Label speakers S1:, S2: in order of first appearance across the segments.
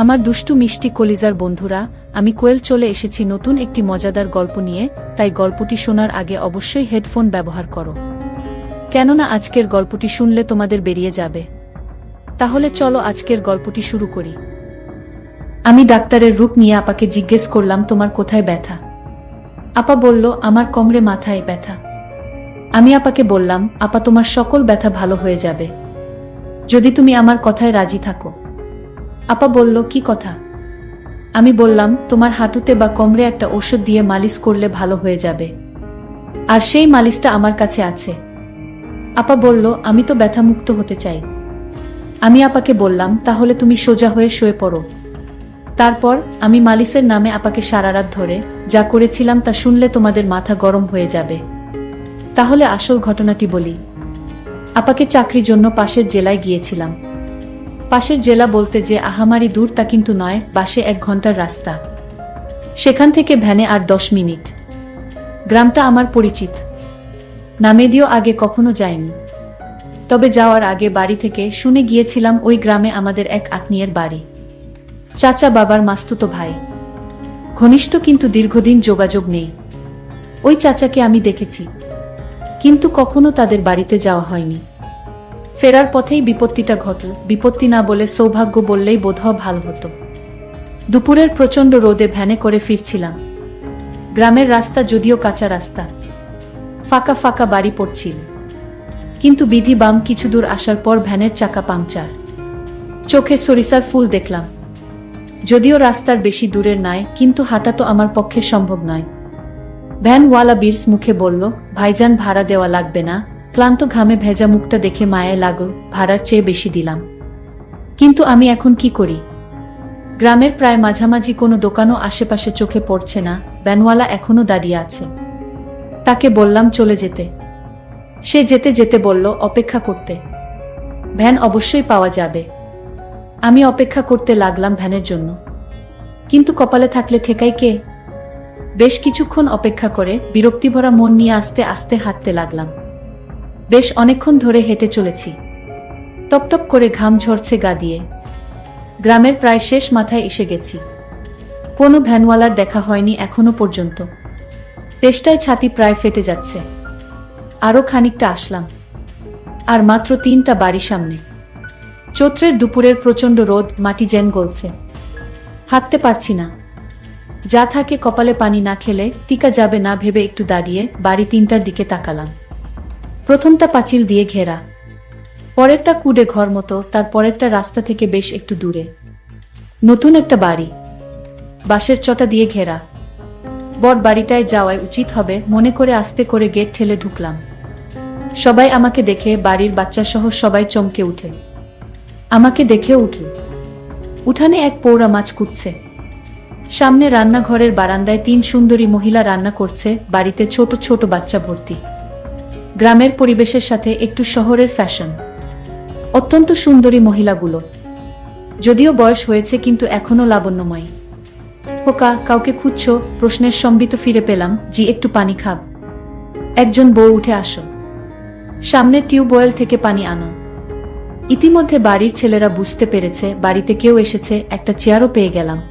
S1: আমার দুষ্টু মিষ্টি কলিজার বন্ধুরা, আমি কোয়েল চলে এসেছি নতুন একটি মজাদার গল্প নিয়ে, তাই গল্পটি শোনার আগে অবশ্যই হেডফোন ব্যবহার করো। কেননা আজকের গল্পটি শুনলে তোমাদের বেরিয়ে যাবে। তাহলে চলো আজকের গল্পটি শুরু করি। আমি ডাক্তারের রূপ নিয়ে আপাকে জিজ্ঞেস করলাম, তোমার কোথায় ব্যথা? আপা বলল, আমার কমরে মাথায় ব্যথা। আমি আপাকে বললাম, আপা, তোমার সকল ব্যথা ভালো হয়ে যাবে। যদি তুমি আমার কথায় রাজি থাকো। আপা বলল, কি কথা? আমি বললাম, তোমার হাঁটুতে বা কমরে একটা ওষুধ দিয়ে মালিশ করলে ভালো হয়ে যাবে। আর সেই মালিশটা আমার কাছে আছে। আপা বলল, আমি তো ব্যথামুক্ত হতে চাই। আমি আপাকে বললাম, তাহলে তুমি সোজা হয়ে শুয়ে পড়ো। তারপর আমি মালিসের নামে আপাকে সারা রাত ধরে, যা করেছিলাম তা শুনলে তোমাদের মাথা গরম হয়ে যাবে। তাহলে আসল ঘটনাটি বলি। আপাকে চাকরির জন্য পাশের জেলায় গিয়েছিলাম। পাশের জেলা বলতে যে আহামারি দূর তা কিন্তু নয়, বাসে এক ঘণ্টার রাস্তা। সেখান থেকে ভ্যানে আর দশ মিনিট। গ্রামটা আমার পরিচিত। নামে নামেদিও আগে কখনো যায়নি তবে যাওয়ার আগে বাড়ি থেকে শুনে গিয়েছিলাম ওই গ্রামে আমাদের এক আত্মীয়ের বাড়ি। চাচা বাবার মাস্তুতো ভাই। ঘনিষ্ঠ কিন্তু দীর্ঘদিন যোগাযোগ নেই। ওই চাচাকে আমি দেখেছি। কিন্তু কখনো তাদের বাড়িতে যাওয়া হয়নি। ফেরার পথেই বিপত্তিটা ঘটল। বিপত্তি না বলে সৌভাগ্য বললেই বোধহয় ভালো হতো। দুপুরের প্রচণ্ড রোদে ভ্যানে করে ফিরছিলাম। গ্রামের রাস্তা যদিও কাঁচা রাস্তা। ফাঁকা ফাঁকা বাড়ি পড়ছিল। কিন্তু বিধি বাম কিছু দূর আসার পর ভ্যানের চাকা পাংচার। চোখে সরিষার ফুল দেখলাম। যদিও রাস্তার বেশি দূরের নয় কিন্তু হাঁটা তো আমার পক্ষে সম্ভব নয়। ভ্যানওয়ালা বীরস মুখে বলল, ভাইজান ভাড়া দেওয়া লাগবে না ক্লান্ত ঘামে ভেজা মুখটা দেখে মায়ে লাগল ভাড়ার চেয়ে বেশি দিলাম। কিন্তু আমি এখন কি করি? গ্রামের প্রায় মাঝামাঝি কোনো দোকানও আশেপাশে চোখে পড়ছে না ভ্যানওয়ালা এখনও দাঁড়িয়ে আছে। তাকে বললাম চলে যেতে। সে যেতে যেতে বলল, অপেক্ষা করতে। ভ্যান অবশ্যই পাওয়া যাবে। আমি অপেক্ষা করতে লাগলাম ভ্যানের জন্য। কিন্তু কপালে থাকলে ঠেকাই কে? বেশ কিছুক্ষণ অপেক্ষা করে বিরক্তিভরা মন নিয়ে আস্তে আস্তে হাঁটতে লাগলাম। বেশ অনেকক্ষণ ধরে হেঁটে চলেছি। টপটপ করে ঘাম ঝরছে গা দিয়ে। গ্রামের প্রায় শেষ মাথায় এসে গেছি। কোনো ভ্যানওয়ালার দেখা হয়নি এখনও পর্যন্ত। চেষ্টায় ছাতি প্রায় ফেটে যাচ্ছে। আরও খানিকটা আসলাম। আর মাত্র তিনটা বাড়ি সামনে। চৈত্রের দুপুরের প্রচণ্ড রোদ, মাটি যেন গলছে। হাঁটতে পারছি না। যা থাকে কপালে পানি না খেলে টিকা যাবে না ভেবে একটু দাঁড়িয়ে বাড়ি তিনটার দিকে তাকালাম। প্রথমটা পাঁচিল দিয়ে ঘেরা। পরেরটা কুডে ঘর মতো তার পরেরটা রাস্তা থেকে বেশ একটু দূরে। নতুন একটা বাড়ি। বাঁশের চটা দিয়ে ঘেরা। বট বাড়িটায় যাওয়াই উচিত হবে, মনে করে আস্তে করে গেট ঠেলে ঢুকলাম। সবাই আমাকে দেখে, বাড়ির বাচ্চা সহ সবাই চমকে উঠে। আমাকে দেখে উঠল। উঠানে এক পৌরা মাছ কুটছে। সামনে রান্নাঘরের বারান্দায় তিন সুন্দরী মহিলা রান্না করছে, বাড়িতে ছোট ছোট বাচ্চা ভর্তি। গ্রামের পরিবেশের সাথে একটু শহরের ফ্যাশন অত্যন্ত সুন্দরী মহিলাগুলো। যদিও বয়স হয়েছে, কিন্তু এখনও লাবণ্যময়। খোকা, কাউকে খুঁজছ? প্রশ্নের সম্বিত ফিরে পেলাম, জি, একটু পানি খাব। একজন বউ উঠে আসো। সামনে টিউবওয়েল থেকে পানি আনো। ইতিমধ্যে বাড়ির ছেলেরা বুঝতে পেরেছে, বাড়িতে কেউ এসেছে, একটা চেয়ারও পেয়ে গেলাম।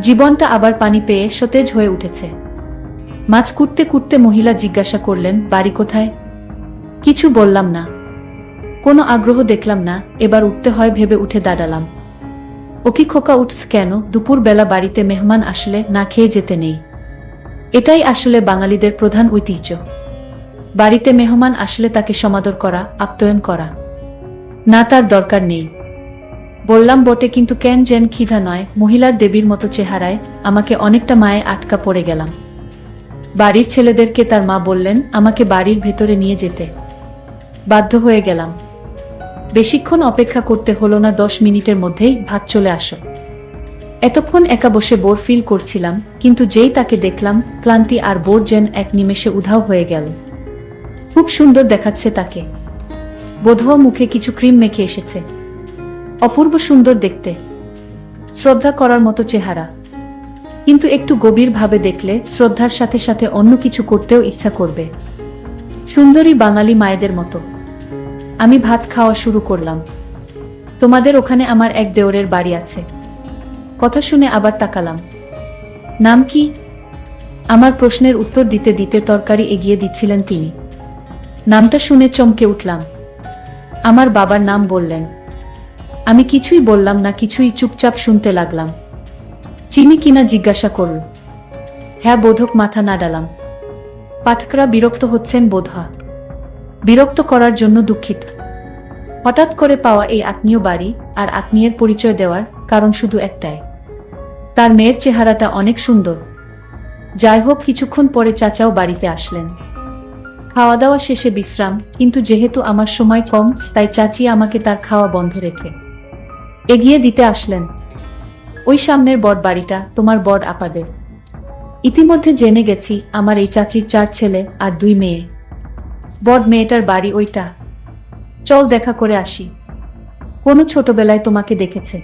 S1: জীবনটা আবার পানি পেয়ে সতেজ হয়ে উঠেছে। মাছ কুটতে কুটতে মহিলা জিজ্ঞাসা করলেন, বাড়ি কোথায়? কিছু বললাম না। কোনো আগ্রহ দেখলাম না। এবার উঠতে হয় ভেবে উঠে দাঁড়ালাম। ওকি খোকা উঠস কেন? দুপুর বেলা বাড়িতে মেহমান আসলে না খেয়ে যেতে নেই। এটাই আসলে বাঙালিদের প্রধান ঐতিহ্য। বাড়িতে মেহমান আসলে তাকে সমাদর করা, আপ্যায়ন করা। না, তার দরকার নেই। বললাম, বটে, কিন্তু কেন যেন খিদা নয়। মহিলার দেবীর মতো চেহারায় আমাকে অনেকটা মায়ে আটকা পড়ে গেলাম। বাড়ির ছেলেদেরকে তার মা বললেন, আমাকে বাড়ির ভেতরে নিয়ে যেতে। বাধ্য হয়ে গেলাম। বেশিক্ষণ অপেক্ষা করতে হলো না, দশ মিনিটের মধ্যেই ভাত চলে আসো। এতক্ষণ একা বসে বোর ফিল করছিলাম, কিন্তু যেই তাকে দেখলাম, ক্লান্তি আর বোর যেন এক নিমেষে উধাও হয়ে গেল। খুব সুন্দর দেখাচ্ছে তাকে। বোধহয় মুখে কিছু ক্রিম মেখে এসেছে। অপূর্ব সুন্দর দেখতে। শ্রদ্ধা করার মতো চেহারা। কিন্তু একটু গভীরভাবে দেখলে শ্রদ্ধার সাথে সাথে অন্য কিছু করতেও ইচ্ছা করবে। সুন্দরী বাঙালি মায়েদের মতো। আমি ভাত খাওয়া শুরু করলাম। তোমাদের ওখানে আমার এক দেওরের বাড়ি আছে। কথা শুনে আবার তাকালাম। নাম কি? আমার প্রশ্নের উত্তর দিতে দিতে তরকারি এগিয়ে দিচ্ছিলেন তিনি। নামটা শুনে চমকে উঠলাম। আমার বাবার নাম বললেন। আমি কিছুই বললাম না, কিছুই চুপচাপ শুনতে লাগলাম। চিনি কিনা জিজ্ঞাসা করল। হ্যাঁ বোধক মাথা না নাড়ালাম পাঠকরা বিরক্ত হচ্ছেন বোধহয় বিরক্ত করার জন্য দুঃখিত। হঠাৎ করে পাওয়া এই আত্মীয় বাড়ি আর আত্মীয়ের পরিচয় দেওয়ার কারণ শুধু একটাই। তার মেয়ের চেহারাটা অনেক সুন্দর। যাই হোক, কিছুক্ষণ পরে চাচাও বাড়িতে আসলেন। খাওয়া দাওয়া শেষে বিশ্রাম, কিন্তু যেহেতু আমার সময় কম, তাই চাচি আমাকে তার খাওয়া বন্ধ রেখে এগিয়ে দিতে আসলেন। ওই সামনের বট বাড়িটা তোমার বট আপাদের। ইতিমধ্যে জেনে গেছি আমার এই চাচির চার ছেলে আর দুই মেয়ে। বড মেয়েটার বাড়ি ওইটা। চল দেখা করে আসি। কোনো ছোটবেলায় তোমাকে দেখেছে।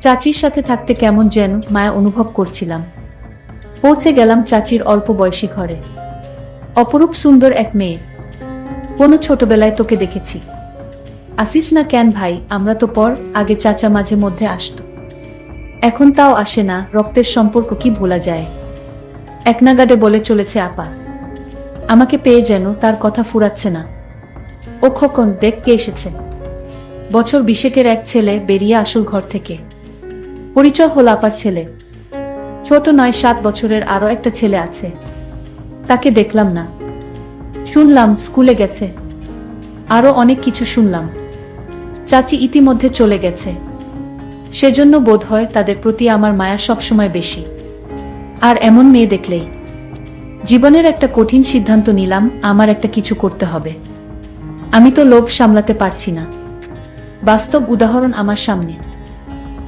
S1: চাচির সাথে থাকতে কেমন যেন মায়া অনুভব করছিলাম। পৌঁছে গেলাম চাচির অল্প বয়সী ঘরে। অপরূপ সুন্দর এক মেয়ে। কোনো ছোটবেলায় তোকে দেখেছি। আসিস না কেন ভাই, আমরা তো পর আগে চাচা মাঝে মধ্যে আসতো। এখন তাও আসে না রক্তের সম্পর্ক কি ভোলা যায়। একনাগাডে বলে চলেছে আপা। আমাকে পেয়ে যেন তার কথা ফুরাচ্ছে না। ও খোকন, দেখ কে এসেছে। বছর বিশেকের এক ছেলে বেরিয়ে আসল ঘর থেকে। পরিচয় হল আপার ছেলে। ছোট নয়, সাত বছরের আরও একটা ছেলে আছে। তাকে দেখলাম না। শুনলাম, স্কুলে গেছে। আরও অনেক কিছু শুনলাম। চাচি ইতিমধ্যে চলে গেছে। সেজন্য বোধ হয় তাদের প্রতি আমার মায়া সবসময় বেশি। আর এমন মেয়ে দেখলেই। জীবনের একটা কঠিন সিদ্ধান্ত নিলাম, আমার একটা কিছু করতে হবে। আমি তো লোভ সামলাতে পারছি না। বাস্তব উদাহরণ আমার সামনে।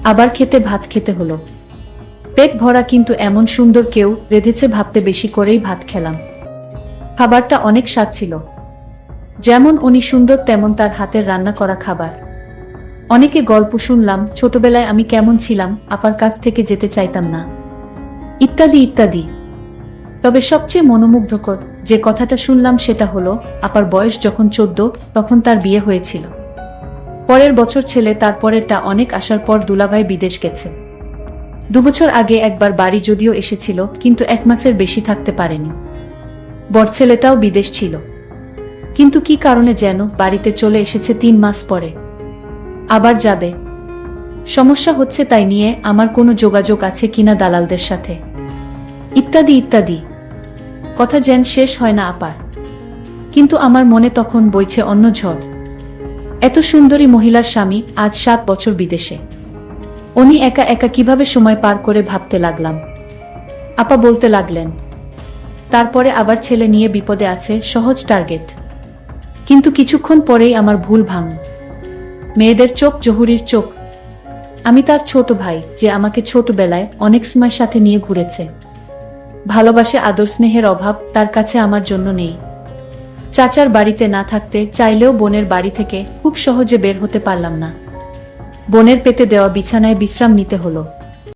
S1: আবার খেতে ভাত খেতে হলো। পেট ভরা কিন্তু এমন সুন্দর কেউ রেধেছে ভাবতে বেশি করেই ভাত খেলাম। খাবারটা অনেক স্বাদ ছিল। যেমন উনি সুন্দর, তেমন তার হাতের রান্না করা খাবার। অনেকে গল্প শুনলাম, ছোটবেলায় আমি কেমন ছিলাম, আপার কাছ থেকে যেতে চাইতাম না। ইত্যাদি ইত্যাদি। তবে সবচেয়ে মনোমুগ্ধকর যে কথাটা শুনলাম সেটা হলো, আপার বয়স যখন চোদ্দ, তখন তার বিয়ে হয়েছিল। পরের বছর ছেলে তারপরেরটা অনেক আসার পর দুলাভাই বিদেশ গেছে। দুবছর আগে একবার বাড়ি যদিও এসেছিল, কিন্তু এক মাসের বেশি থাকতে পারেনি। বর ছেলেটাও বিদেশ ছিল। কিন্তু কি কারণে যেন বাড়িতে চলে এসেছে তিন মাস পরে? আবার যাবে। সমস্যা হচ্ছে তাই নিয়ে আমার কোনো যোগাযোগ আছে কিনা দালালদের সাথে। ইত্যাদি ইত্যাদি। কথা যেন শেষ হয় না আপার। কিন্তু আমার মনে তখন বইছে অন্য ঝড়। এত সুন্দরী মহিলার স্বামী আজ সাত বছর বিদেশে। উনি একা একা কীভাবে সময় পার করে ভাবতে লাগলাম। আপা বলতে লাগলেন, তারপরে আবার ছেলে নিয়ে বিপদে আছে সহজ টার্গেট। কিন্তু কিছুক্ষণ পরেই আমার ভুল ভাঙ। মেয়েদের চোখ, জহুরির চোখ। আমি তার ছোট ভাই, যে আমাকে ছোটবেলায় অনেক সময় সাথে নিয়ে ঘুরেছে। ভালোবাসে আদর স্নেহের অভাব তার কাছে আমার জন্য নেই। চাচার বাড়িতে না থাকতে চাইলেও বোনের বাড়ি থেকে খুব সহজে বের হতে পারলাম না। বোনের পেতে দেওয়া বিছানায় বিশ্রাম নিতে হলো।